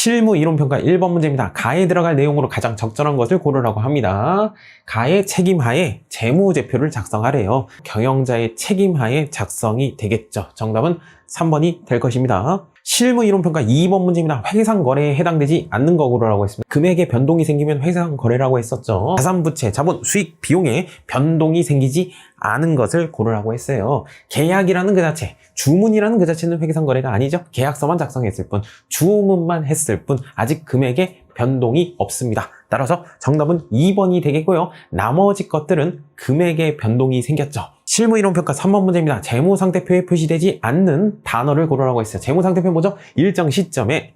실무 이론평가 1번 문제입니다. 가에 들어갈 내용으로 가장 적절한 것을 고르라고 합니다. 가의 책임하에 재무제표를 작성하래요. 경영자의 책임하에 작성이 되겠죠. 정답은 3번이 될 것입니다. 실무 이론평가 2번 문제입니다. 회상 거래에 해당되지 않는 거 고르라고 했습니다. 금액의 변동이 생기면 회상 거래라고 했었죠. 자산 부채, 자본, 수익, 비용에 변동이 생기지 않은 것을 고르라고 했어요. 계약이라는 그 자체, 주문이라는 그 자체는 회계상 거래가 아니죠. 계약서만 작성했을 뿐, 주문만 했을 뿐, 아직 금액에 변동이 없습니다. 따라서 정답은 2번이 되겠고요. 나머지 것들은 금액에 변동이 생겼죠. 실무이론평가 3번 문제입니다. 재무상태표에 표시되지 않는 단어를 고르라고 했어요. 재무상태표 뭐죠? 일정 시점에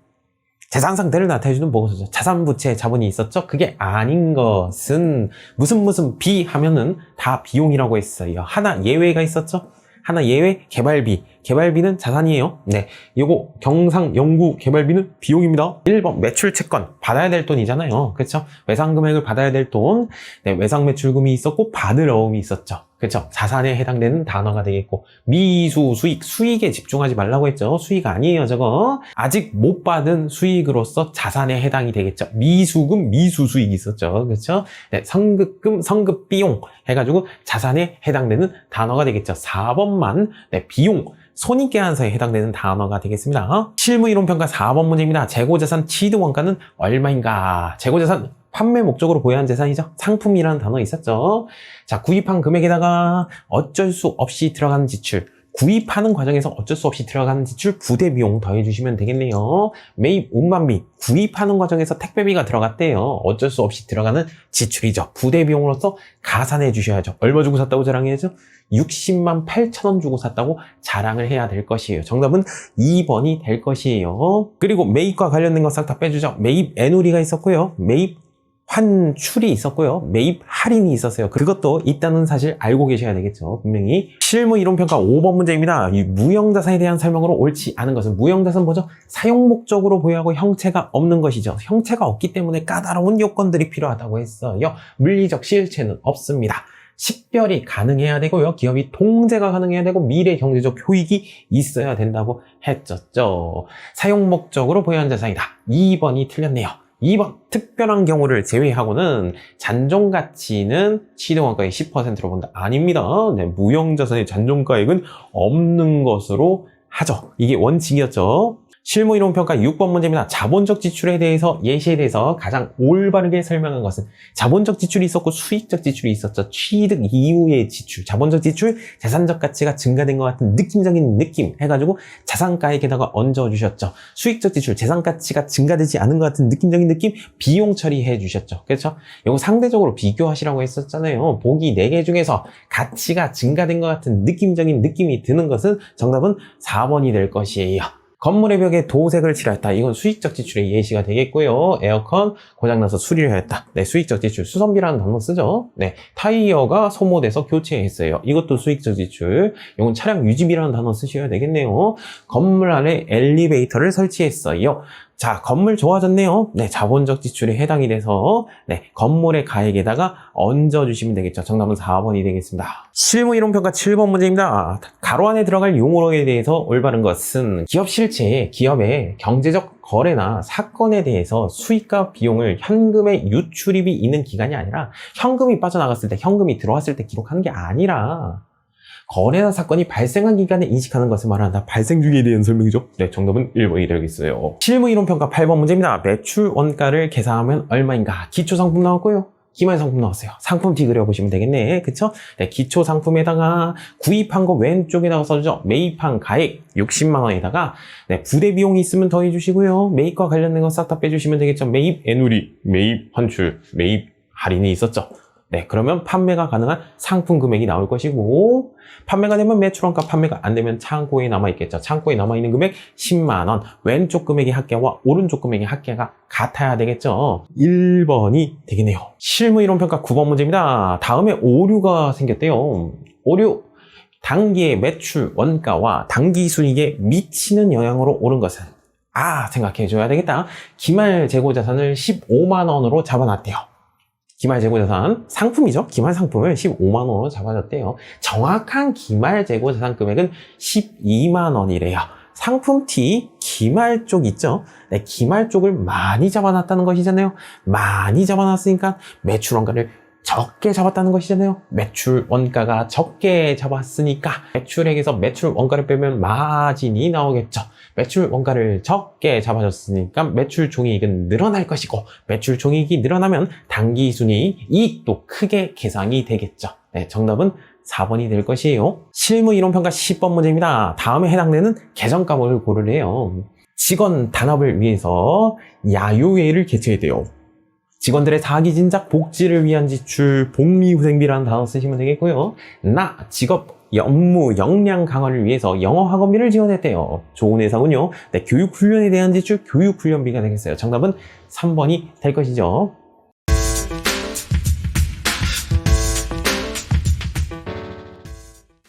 재산 상태를 나타내주는 보고서죠. 자산 부채 자본이 있었죠? 그게 아닌 것은 무슨 무슨 비 하면은 다 비용이라고 했어요. 하나 예외가 있었죠? 하나 예외 개발비. 개발비는 자산이에요. 네. 요거 경상 연구 개발비는 비용입니다. 1번 매출 채권 받아야 될 돈이잖아요. 그렇죠? 외상 금액을 받아야 될 돈. 네, 외상 매출금이 있었고 받을 어음이 있었죠. 그렇죠? 자산에 해당되는 단어가 되겠고 미수 수익 수익에 집중하지 말라고 했죠. 수익 아니에요, 저거. 아직 못 받은 수익으로서 자산에 해당이 되겠죠. 미수금 미수 수익이 있었죠. 그렇죠? 네, 성급금 성급 비용 해 가지고 자산에 해당되는 단어가 되겠죠. 4번만 네, 비용 손익계산서에 해당되는 단어가 되겠습니다. 실무이론 평가 4번 문제입니다. 재고자산 취득 원가는 얼마인가? 재고자산 판매 목적으로 보유한 재산이죠. 상품이라는 단어 있었죠. 자, 구입한 금액에다가 어쩔 수 없이 들어가는 지출. 구입하는 과정에서 어쩔 수 없이 들어가는 지출 부대 비용 더해주시면 되겠네요. 매입 운반비 구입하는 과정에서 택배비가 들어갔대요. 어쩔 수 없이 들어가는 지출이죠. 부대 비용으로서 가산해 주셔야죠. 얼마 주고 샀다고 자랑해야죠? 60만 8천 원 주고 샀다고 자랑을 해야 될 것이에요. 정답은 2번이 될 것이에요. 그리고 매입과 관련된 거싹다 빼주죠. 매입 애누리가 있었고요. 매입 환출이 있었고요. 매입 할인이 있었어요. 그것도 있다는 사실 알고 계셔야 되겠죠. 분명히. 실무 이론평가 5번 문제입니다. 이 무형자산에 대한 설명으로 옳지 않은 것은 무형자산 뭐죠? 사용 목적으로 보유하고 형체가 없는 것이죠. 형체가 없기 때문에 까다로운 요건들이 필요하다고 했어요. 물리적 실체는 없습니다. 식별이 가능해야 되고요. 기업이 통제가 가능해야 되고 미래 경제적 효익이 있어야 된다고 했었죠. 사용 목적으로 보유한 자산이다. 2번이 틀렸네요. 2번 특별한 경우를 제외하고는 잔존 가치는 취득원가의 10%로 본다. 아닙니다. 네, 무형자산의 잔존가액은 없는 것으로 하죠. 이게 원칙이었죠. 실무이론평가 6번 문제입니다. 자본적 지출에 대해서 예시에 대해서 가장 올바르게 설명한 것은 자본적 지출이 있었고 수익적 지출이 있었죠. 취득 이후의 지출, 자본적 지출, 재산적 가치가 증가된 것 같은 느낌적인 느낌 해가지고 자산가액에다가 얹어주셨죠. 수익적 지출, 재산 가치가 증가되지 않은 것 같은 느낌적인 느낌 비용 처리해 주셨죠. 그렇죠? 이거 상대적으로 비교하시라고 했었잖아요. 보기 4개 중에서 가치가 증가된 것 같은 느낌적인 느낌이 드는 것은 정답은 4번이 될 것이에요. 건물의 벽에 도색을 칠하였다. 이건 수익적 지출의 예시가 되겠고요. 에어컨 고장나서 수리를 하였다. 네, 수익적 지출. 수선비라는 단어 쓰죠. 네, 타이어가 소모돼서 교체했어요. 이것도 수익적 지출. 이건 차량 유지비라는 단어 쓰셔야 되겠네요. 건물 안에 엘리베이터를 설치했어요. 자, 건물 좋아졌네요. 네, 자본적 지출에 해당이 돼서 네, 건물의 가액에다가 얹어주시면 되겠죠. 정답은 4번이 되겠습니다. 실무 이론평가 7번 문제입니다. 가로 안에 들어갈 용어에 대해서 올바른 것은 기업 실체, 기업의 경제적 거래나 사건에 대해서 수익과 비용을 현금의 유출입이 있는 기간이 아니라 현금이 빠져나갔을 때, 현금이 들어왔을 때 기록하는 게 아니라 거래나 사건이 발생한 기간에 인식하는 것을 말한다. 발생 중에 대한 설명이죠. 네, 정답은 1번이 되겠어요. 실무 이론 평가 8번 문제입니다. 매출 원가를 계산하면 얼마인가? 기초 상품 나왔고요. 기말 상품 나왔어요. 상품 T 그려보시면 되겠네. 그쵸? 네, 기초 상품에다가 구입한 거 왼쪽에다가 써주죠. 매입한 가액 60만원에다가 네, 부대 비용이 있으면 더해주시고요. 매입과 관련된 거 싹 다 빼주시면 되겠죠. 매입 애누리, 매입 환출, 매입 할인이 있었죠. 네, 그러면 판매가 가능한 상품 금액이 나올 것이고 판매가 되면 매출원가 판매가 안 되면 창고에 남아 있겠죠. 창고에 남아 있는 금액 10만 원. 왼쪽 금액의 합계와 오른쪽 금액의 합계가 같아야 되겠죠. 1번이 되겠네요. 실무 이론 평가 9번 문제입니다. 다음에 오류가 생겼대요. 오류 단기의 매출 원가와 단기 순이익에 미치는 영향으로 오른 것은 아 생각해 줘야 되겠다. 기말 재고 자산을 15만 원으로 잡아놨대요. 기말 재고자산 상품이죠. 기말 상품을 15만 원으로 잡아줬대요. 정확한 기말 재고자산 금액은 12만 원이래요. 상품 T 기말 쪽 있죠? 네, 기말 쪽을 많이 잡아놨다는 것이잖아요. 많이 잡아놨으니까 매출 원가를 적게 잡았다는 것이잖아요. 매출 원가가 적게 잡았으니까 매출액에서 매출 원가를 빼면 마진이 나오겠죠. 매출 원가를 적게 잡아줬으니까 매출 종이익은 늘어날 것이고 매출 종이익이 늘어나면 당기순이 이익도 크게 계상이 되겠죠. 네, 정답은 4번이 될 것이에요. 실무 이론 평가 10번 문제입니다. 다음에 해당되는 계정값을 고르래요. 직원 단합을 위해서 야유회를 개최해야 돼요. 직원들의 사기 진작 복지를 위한 지출 복리후생비라는 단어 쓰시면 되겠고요. 나 직업 업무 역량 강화를 위해서 영어 학원비를 지원했대요. 좋은 해석은요. 네, 교육 훈련에 대한 지출 교육 훈련비가 되겠어요. 정답은 3번이 될 것이죠.